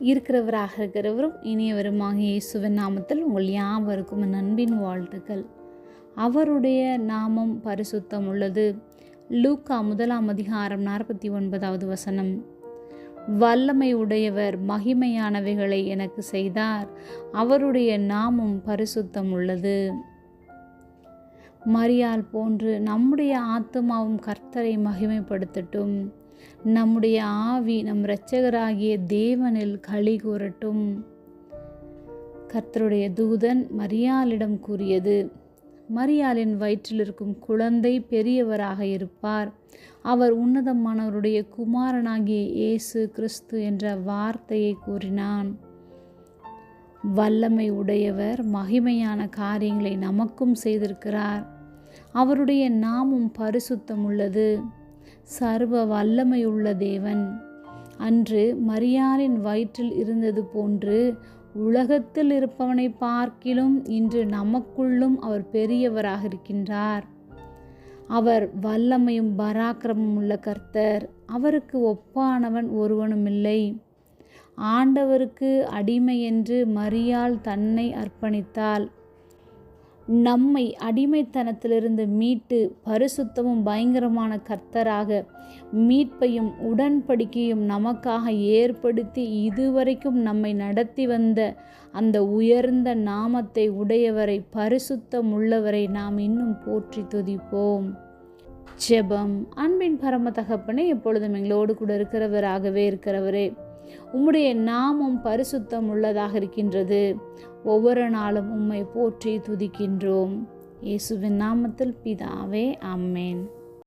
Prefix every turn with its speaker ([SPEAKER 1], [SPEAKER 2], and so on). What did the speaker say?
[SPEAKER 1] இருக்கிறவராக இருக்கிறவரும் இனியவருமாக இயேசுவின் நாமத்தில் உங்கள் யாவருக்கும் நண்பின் வாழ்த்துக்கள். அவருடைய நாமம் பரிசுத்தம் உள்ளது. லூக்கா முதலாம் அதிகாரம் நாற்பத்தி ஒன்பதாவது வசனம். வல்லமை உடையவர் மகிமையானவைகளை எனக்கு செய்தார். அவருடைய நாமம் பரிசுத்தம் உள்ளது. மரியால் போன்று நம்முடைய ஆத்மாவும் கர்த்தரை மகிமைப்படுத்தட்டும். நம்முடைய ஆவி நம் இரட்சகராகிய தேவனில் களி கூறட்டும். கர்த்தருடைய தூதன் மரியாளிடம் கூறியது மரியாளின் வயிற்றில் இருக்கும் குழந்தை பெரியவராக இருப்பார். அவர் உன்னதமானவருடைய குமாரனாகிய இயேசு கிறிஸ்து என்ற வார்த்தையை கூறினான். வல்லமை உடையவர் மகிமையான காரியங்களை நமக்கும் செய்திருக்கிறார். அவருடைய நாமும் பரிசுத்தம் உள்ளது. சர்வ வல்லமையுள்ள தேவன். அன்று மரியாரின் வயிற்றில் இருந்தது போன்று உலகத்தில் இருப்பவனை பார்க்கிலும் இன்று நமக்குள்ளும் அவர் பெரியவராக இருக்கின்றார். அவர் வல்லமையும் பராக்கிரமும் உள்ள கர்த்தர். அவருக்கு ஒப்பானவன் ஒருவனும் இல்லை. ஆண்டவருக்கு அடிமை என்று மரியாள் தன்னை அர்ப்பணித்தாள். நம்மை அடிமைத்தனத்திலிருந்து மீட்டு பரிசுத்தமும் பயங்கரமான கர்த்தராக மீட்பையும் உடன்படிக்கையும் நமக்காக ஏற்படுத்தி இதுவரைக்கும் நம்மை நடத்தி வந்த அந்த உயர்ந்த நாமத்தை உடையவரை பரிசுத்தம் உள்ளவரை நாம் இன்னும் போற்றி துதிப்போம். ஜெபம். அன்பின் பரம தகப்பனே எப்பொழுதும் எங்களோடு கூட இருக்கிறவராகவே இருக்கிறவரே உம்முடைய நாமம் பரிசுத்தம் உள்ளதாக இருக்கின்றது. ஒவ்வொரு நாளும் உம்மை போற்றி துதிக்கின்றோம். இயேசுவின் நாமத்தில் பிதாவே அம்மேன்